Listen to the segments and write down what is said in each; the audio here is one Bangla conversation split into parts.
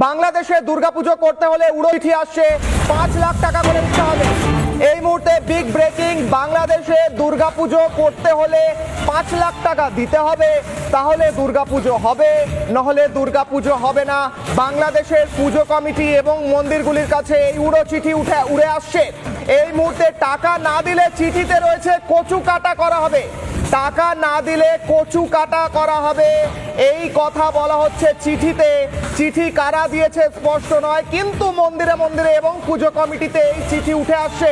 বাংলাদেশে দুর্গাপুজো করতে হলে উড়ো চিঠি আসছে পাঁচ লাখ টাকা করে দিতে হবে এই মুহূর্তে বিগ ব্রেকিং বাংলাদেশে দুর্গাপুজো করতে হলে পাঁচ লাখ টাকা দিতে হবে। তাহলে দুর্গাপুজো হবে, নহলে দুর্গাপুজো হবে না। বাংলাদেশের পুজো কমিটি এবং মন্দিরগুলির কাছে এই উড়ো চিঠি উঠে উড়ে আসছে। এই মুহূর্তে টাকা না দিলে চিঠিতে রয়েছে কচু কাটা করা হবে। টাকা না দিলে কচু কাটা করা হবে। এই কথা বলা হচ্ছে চিঠিতে। চিঠি কারা দিয়েছে স্পষ্ট নয়, কিন্তু মন্দিরে মন্দিরে এবং পুজো কমিটিতে এই চিঠি উঠে আসছে।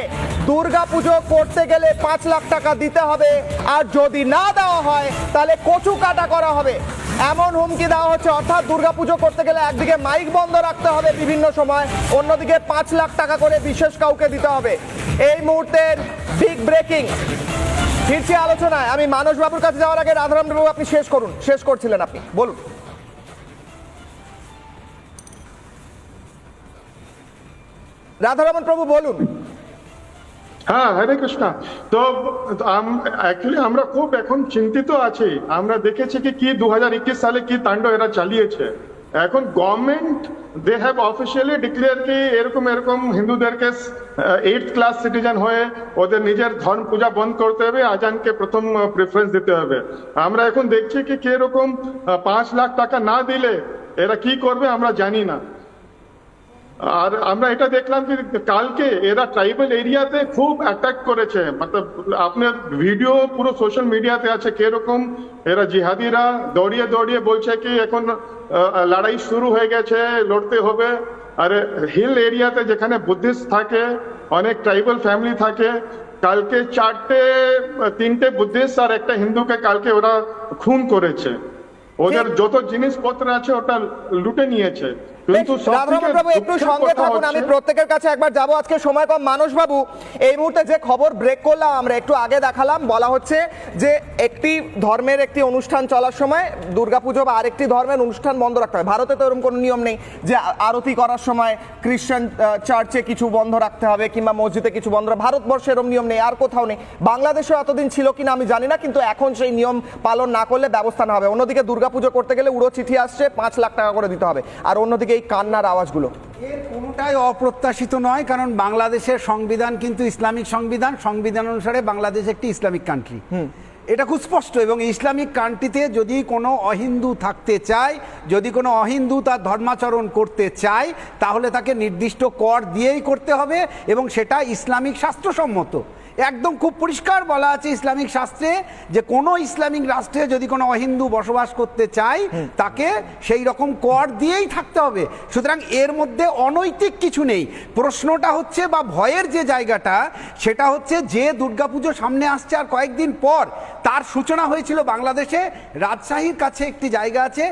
দুর্গা পুজো করতে গেলে পাঁচ লাখ টাকা দিতে হবে, আর যদি না দেওয়া হয়, তাহলে কচু কাটা করা হবে। এমন হুমকি দেওয়া হচ্ছে, অর্থাৎ দুর্গাপুজো করতে গেলে একদিকে মাইক বন্ধ রাখতে হবে বিভিন্ন সময়, অন্যদিকে পাঁচ লাখ টাকা করে বিশেষ কাউকে দিতে হবে। এই মুহূর্তের বিগ ব্রেকিং ফিরছি আলোচনায়। আমি মানস বাবুর কাছে যাওয়ার আগে রাধারাম বাবু, আপনি শেষ করুন। শেষ করছিলেন আপনি। বলুন। রাধারমন প্রভু, বলুন। হ্যাঁ হরে কৃষ্ণ। তো অ্যাকচুয়ালি আমরা খুব এখন চিন্তিত আছি। আমরা দেখেছি কি কি দুহাজার একুশ সালে কি তাণ্ড এরা চালিয়েছে। এখন government they have officially declare কি এরকম এরকম হিন্দুদেরকে এইট ক্লাস সিটিজেন হয়ে ওদের নিজের ধর্ম পূজা বন্ধ করতে হবে, আজানকে প্রথম প্রেফারেন্স দিতে হবে। আমরা এখন দেখছি কি, কীরকম পাঁচ লাখ টাকা না দিলে এরা কি করবে আমরা জানি না। আর আমরা এটা দেখলাম যে কালকে এরা ট্রাইবাল এরিয়াতে খুব অ্যাটাক করেছে। মতলব আপনার ভিডিও পুরো সোশ্যাল মিডিয়াতে আছে কীরকম এরা জিহাদিরা দৌড়িয়ে দৌড়িয়ে বলছে কি এখন লড়াই শুরু হয়ে গেছে লড়তে হবে। আর হিল এরিয়াতে যেখানে বুদ্ধিস্ট থাকে অনেক ট্রাইবাল ফ্যামিলি থাকে কালকে চারটে তিনটে বুদ্ধিস্ট আর একটা হিন্দুকে কালকে ওরা খুন করেছে। ওদের যত জিনিসপত্র আছে ওটা লুটে নিয়েছে। কিন্তু রাধারমন একটু সঙ্গে থাকুন আমি প্রত্যেকের কাছে একবার যাব। আজকে সময় কম মানস বাবু এই মুহূর্তে যে খবর ব্রেক করলাম আমরা একটু আগে দেখালাম বলা হচ্ছে যে একটি ধর্মের একটি অনুষ্ঠান চলার সময় দুর্গাপুজো বা আরেকটি ধর্মের অনুষ্ঠান বন্ধ রাখতে হয়। ভারতে তো এরকম কোনো নিয়ম নেই যে আরতি করার সময় খ্রিস্টান চার্চে কিছু বন্ধ রাখতে হবে কিংবা মসজিদে কিছু বন্ধ ভারতবর্ষে এরকম নিয়ম নেই আর কোথাও নেই। বাংলাদেশেও এতদিন ছিল কিনা আমি জানি না কিন্তু এখন সেই নিয়ম পালন না করলে ব্যবস্থা না হবে। অন্যদিকে দুর্গাপুজো করতে গেলে উড়ো চিঠি আসছে পাঁচ লাখ টাকা করে দিতে হবে। আর অন্যদিকে এই কান্নার আওয়াজগুলো। এর কোনোটাই অপ্রত্যাশিত নয় কারণ বাংলাদেশের সংবিধান কিন্তু ইসলামিক সংবিধান। সংবিধান অনুসারে বাংলাদেশ একটি ইসলামিক কান্ট্রি এটা খুব স্পষ্ট এবং ইসলামিক কান্ট্রিতে যদি কোনো অহিন্দু থাকতে চায় যদি কোনো অহিন্দু তার ধর্মাচরণ করতে চায় তাহলে তাকে নির্দিষ্ট কর দিয়েই করতে হবে এবং সেটা ইসলামিক শাস্ত্রসম্মত। একদম খুব পরিষ্কার বলা আছে ইসলামিক শাস্ত্রে যে কোনো ইসলামিক রাষ্ট্রে যদি কোনো অহিন্দু বসবাস করতে চায় তাকে সেই রকম কর দিয়েই থাকতে হবে। সুতরাং এর মধ্যে অনৈতিক কিছু নেই। প্রশ্নটা হচ্ছে বা ভয়ের যে জায়গাটা সেটা হচ্ছে যে দুর্গাপুজো সামনে আসছে আর কয়েকদিন পর তার সূচনা হয়েছিল বাংলাদেশে। রাজশাহীর কাছে একটি জায়গা আছে।